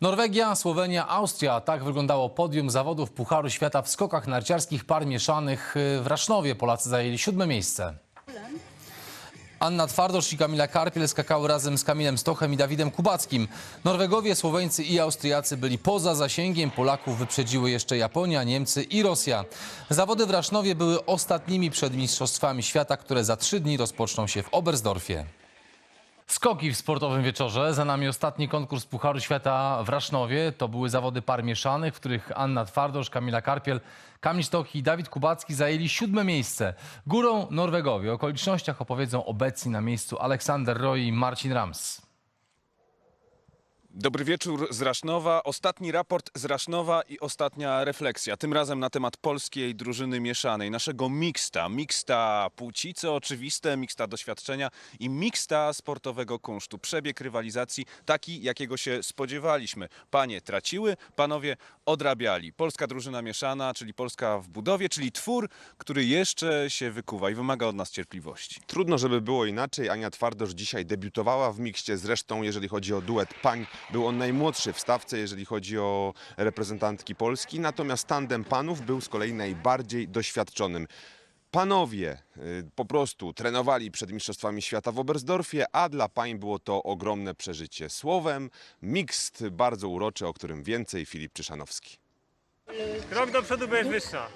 Norwegia, Słowenia, Austria. Tak wyglądało podium zawodów Pucharu Świata w skokach narciarskich par mieszanych y, w Rasznowie. Polacy zajęli siódme miejsce. Anna Twardosz i Kamila Karpiel skakały razem z Kamilem Stochem i Dawidem Kubackim. Norwegowie, Słoweńcy i Austriacy byli poza zasięgiem. Polaków wyprzedziły jeszcze Japonia, Niemcy i Rosja. Zawody w Rasznowie były ostatnimi przed Mistrzostwami Świata, które za trzy dni rozpoczną się w Oberstdorfie. Skoki w sportowym wieczorze. Za nami ostatni konkurs Pucharu Świata w Rasznowie. To były zawody par mieszanych, w których Anna Twardosz, Kamila Karpiel, Kamil Stoch i Dawid Kubacki zajęli siódme miejsce. Górą Norwegowie. O okolicznościach opowiedzą obecni na miejscu Aleksander Roy i Marcin Rams. Dobry wieczór z Rasznowa. Ostatni raport z Rasznowa i ostatnia refleksja. Tym razem na temat polskiej drużyny mieszanej, naszego miksta. Miksta płci, co oczywiste, miksta doświadczenia i miksta sportowego kunsztu. Przebieg rywalizacji taki, jakiego się spodziewaliśmy. Panie traciły, panowie odrabiali. Polska drużyna mieszana, czyli Polska w budowie, czyli twór, który jeszcze się wykuwa i wymaga od nas cierpliwości. Trudno, żeby było inaczej. Ania Twardosz dzisiaj debiutowała w mikście. Zresztą, jeżeli chodzi o duet pań, był on najmłodszy w stawce, jeżeli chodzi o reprezentantki Polski. Natomiast tandem panów był z kolei najbardziej doświadczonym. Panowie y, po prostu trenowali przed Mistrzostwami Świata w Oberstdorfie, a dla pań było to ogromne przeżycie. Słowem, mixt bardzo uroczy, o którym więcej Filip Czyszanowski. Krok do przodu będziesz wyższa.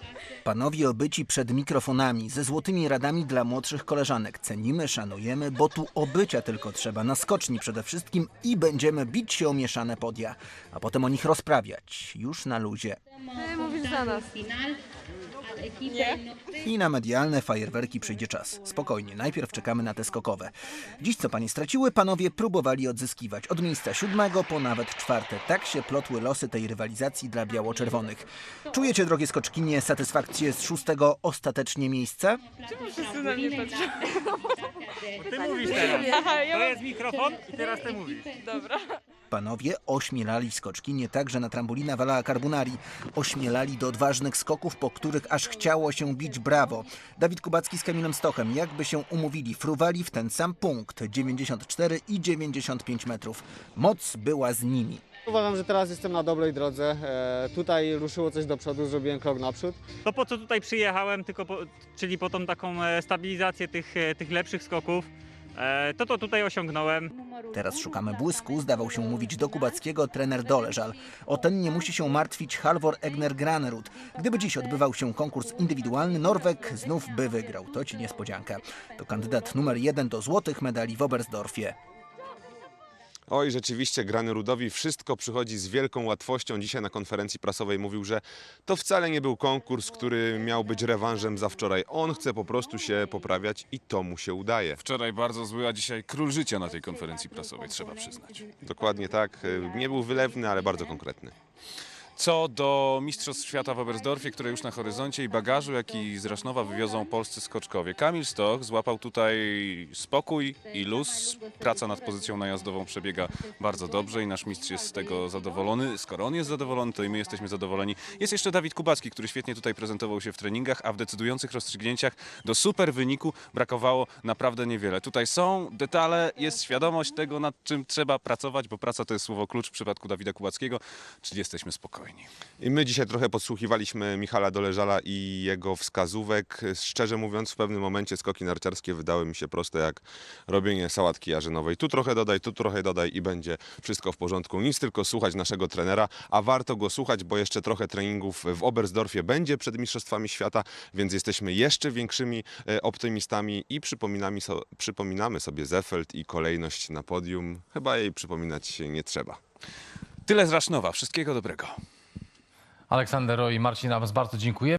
Panowie obyci przed mikrofonami, ze złotymi radami dla młodszych koleżanek. Cenimy, szanujemy, bo tu obycia tylko trzeba, na skoczni przede wszystkim i będziemy bić się o mieszane podia, a potem o nich rozprawiać, już na luzie. Ty mówisz za nas. I na medialne fajerwerki przyjdzie czas. Spokojnie, najpierw czekamy na te skokowe. Dziś co panie straciły, panowie próbowali odzyskiwać. Od miejsca siódmego po nawet czwarte. Tak się plotły losy tej rywalizacji dla biało-czerwonych. Czujecie, drogie skoczkinie, satysfakcję z szóstego ostatecznie miejsca? Wszyscy na mnie patrzą. Ty mówisz teraz. Aha, ja To mam... jest mikrofon i teraz ty mówisz. Dobra. Panowie ośmielali skoczkinie także na trambolina Valaa Carbonari. Ośmielali do odważnych skoków, po których aż chciało się bić brawo. Dawid Kubacki z Kamilem Stochem, jakby się umówili, fruwali w ten sam punkt 94 i 95 metrów. Moc była z nimi. Uważam, że teraz jestem na dobrej drodze. E, tutaj ruszyło coś do przodu, zrobiłem krok naprzód. To po co tutaj przyjechałem, tylko po, czyli po tą taką e, stabilizację tych, e, tych lepszych skoków. E, To to tutaj osiągnąłem. Teraz szukamy błysku, zdawał się mówić do Kubackiego trener Doleżal. O ten nie musi się martwić Halvor Egner Granerud. Gdyby dziś odbywał się konkurs indywidualny, Norweg znów by wygrał. To ci niespodzianka. To kandydat numer jeden do złotych medali w Oberstdorfie. Oj, rzeczywiście, Grany Rudowi wszystko przychodzi z wielką łatwością. Dzisiaj na konferencji prasowej mówił, że to wcale nie był konkurs, który miał być rewanżem za wczoraj. On chce po prostu się poprawiać i to mu się udaje. Wczoraj bardzo zły, a dzisiaj król życia na tej konferencji prasowej, trzeba przyznać. Dokładnie tak. Nie był wylewny, ale bardzo konkretny. Co do Mistrzostw Świata w Oberstdorfie, które już na horyzoncie i bagażu, jaki z Rasznowa wywiozą polscy skoczkowie. Kamil Stoch złapał tutaj spokój i luz. Praca nad pozycją najazdową przebiega bardzo dobrze i nasz mistrz jest z tego zadowolony. Skoro on jest zadowolony, to i my jesteśmy zadowoleni. Jest jeszcze Dawid Kubacki, który świetnie tutaj prezentował się w treningach, a w decydujących rozstrzygnięciach do super wyniku brakowało naprawdę niewiele. Tutaj są detale, jest świadomość tego, nad czym trzeba pracować, bo praca to jest słowo klucz w przypadku Dawida Kubackiego, czyli jesteśmy spokojni. I my dzisiaj trochę podsłuchiwaliśmy Michala Doleżala i jego wskazówek. Szczerze mówiąc, w pewnym momencie skoki narciarskie wydały mi się proste jak robienie sałatki jarzynowej. Tu trochę dodaj, tu trochę dodaj i będzie wszystko w porządku. Nic tylko słuchać naszego trenera, a warto go słuchać, bo jeszcze trochę treningów w Oberstdorfie będzie przed Mistrzostwami Świata, więc jesteśmy jeszcze większymi e, optymistami i przypominamy, so, przypominamy sobie Zefeld i kolejność na podium. Chyba jej przypominać się nie trzeba. Tyle z Rasznowa. Wszystkiego dobrego. Aleksander Roy i Marcin Rams, bardzo dziękuję.